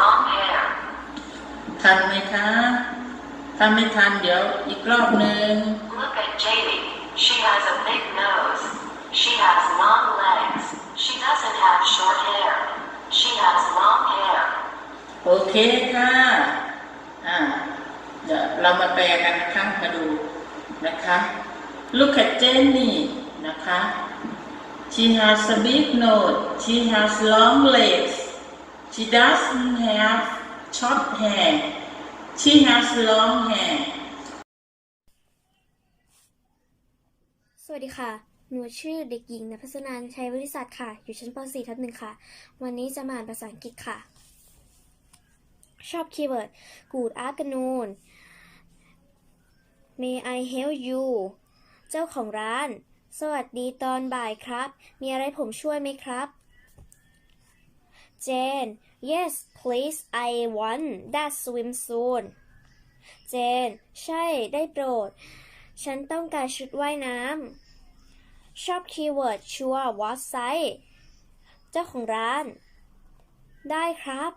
long hair ทันไหมคะถ้าไม่ทันเดี๋ยวอีกรอบหนึ่ง Look at Jamie she has a big nose she has long legs she doesn't have short hair she has long hair โอเคค่ะอ่าเดี๋ยวเรามาแปลกันนะคะมาดูนะคะ Look at Jenny นะคะ She has a big nose. She has long legs. She doesn't have short hair She has long hair สวัสดีค่ะ หนูชื่อเด็กหญิงนภัสนันชัยวริศัทธ์ค่ะ อยู่ชั้นป .4 ทับหนึ่งค่ะ วันนี้จะมาอ่านภาษาอังกฤษค่ะ ชอบคีย์เวิร์ด Good afternoon May I help you เจ้าของร้าน สวัสดีตอนบ่ายครับ มีอะไรผมช่วยไหมครับ Jane Yes please I want that swimsuit Jane ใช่ได้โปรด ฉันต้องการชุดว่ายน้ำ ชอบคีย์เวิร์ดชัวร์วอตไซส์เจ้าของร้าน ได้ครับ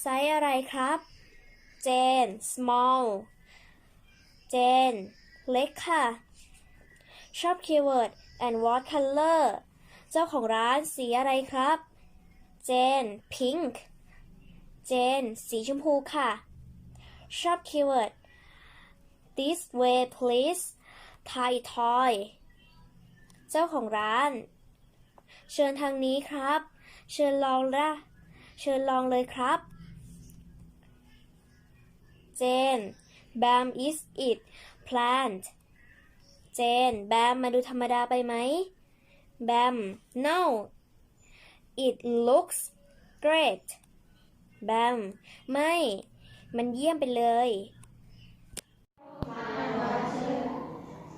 ไซส์อะไรครับ เจน small เจน เล็กค่ะ ชอบคีย์เวิร์ด and what color เจ้าของร้านสีอะไรครับ เจน pink เจน สีชมพูค่ะ ชอบคีย์เวิร์ด this way please ไทยทอย เจ้าของร้าน เชิญทางนี้ครับ เชิญลองละเชิญลองเลยครับ เจน Bam is it plant เจน แบม มาดูธรรมดาไปไหม แบม no it looks great แบมไม่ มันเยี่ยมไปเลย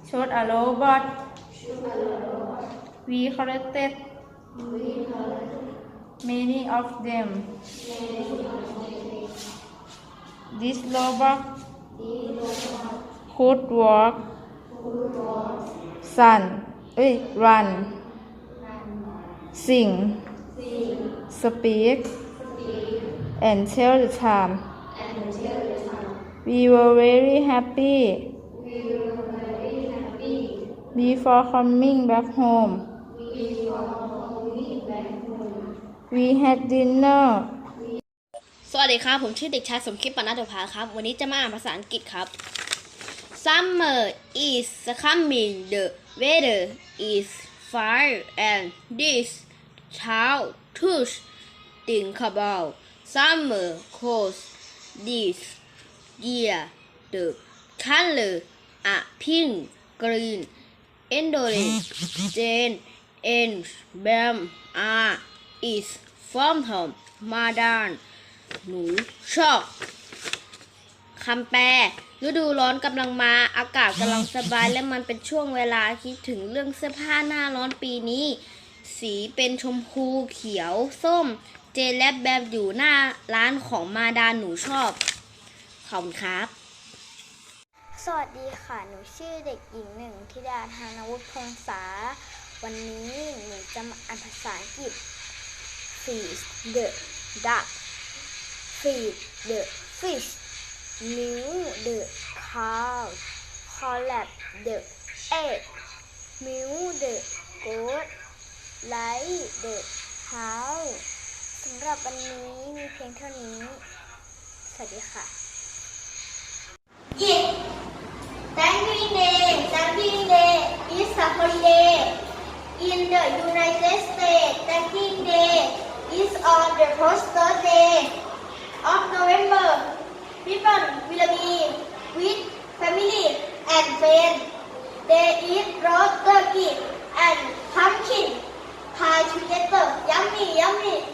Short a robot We collected many of them This robot could walk sun เอ้ย run sing speak and tell the time We were very happy before coming back home. We had dinner. สวัสดีครับ ผมชื่อเด็กชายสมคิดปนัดภาครับ วันนี้จะมาอ่านภาษาอังกฤษครับ Summer is coming the weather is fine and this เช้าทุชติงขบาวซัมเมอร์โคสดิสเยียเดอะคันเลออะพิงกรีนเอนโดรินเจนเอ็นแบมอาอิสฟอร์มทอมมาดาน หนูชอบคำแปลฤดูร้อนกำลังมาอากาศกำลังสบายและมันเป็นช่วงเวลาคิดถึงเรื่องเสื้อผ้าหน้าร้อนปีนี้ สีเป็นชมพูเขียว ส้ม เจนและแบมอยู่หน้าร้านของมาดานหนูชอบ ขอบคุณครับ สวัสดีค่ะ หนูชื่อเด็กหญิงหนึ่งธิดาธานวุฒิพงษา วันนี้หนูจะมาอ่านภาษาอังกฤษ feed the duck feed the fish milk the cow collect the egg milk the goat light the house สำหรับวันนี้มีเพียงเท่านี้ สวัสดีค่ะ Yes. Thanksgiving Day. Thanksgiving Day is a holiday in the United States. Thanksgiving Day is on the first Thursday of November. People will be with family and friends. They eat roast turkey and pumpkin. 다 죽겠어. 양미, 양미.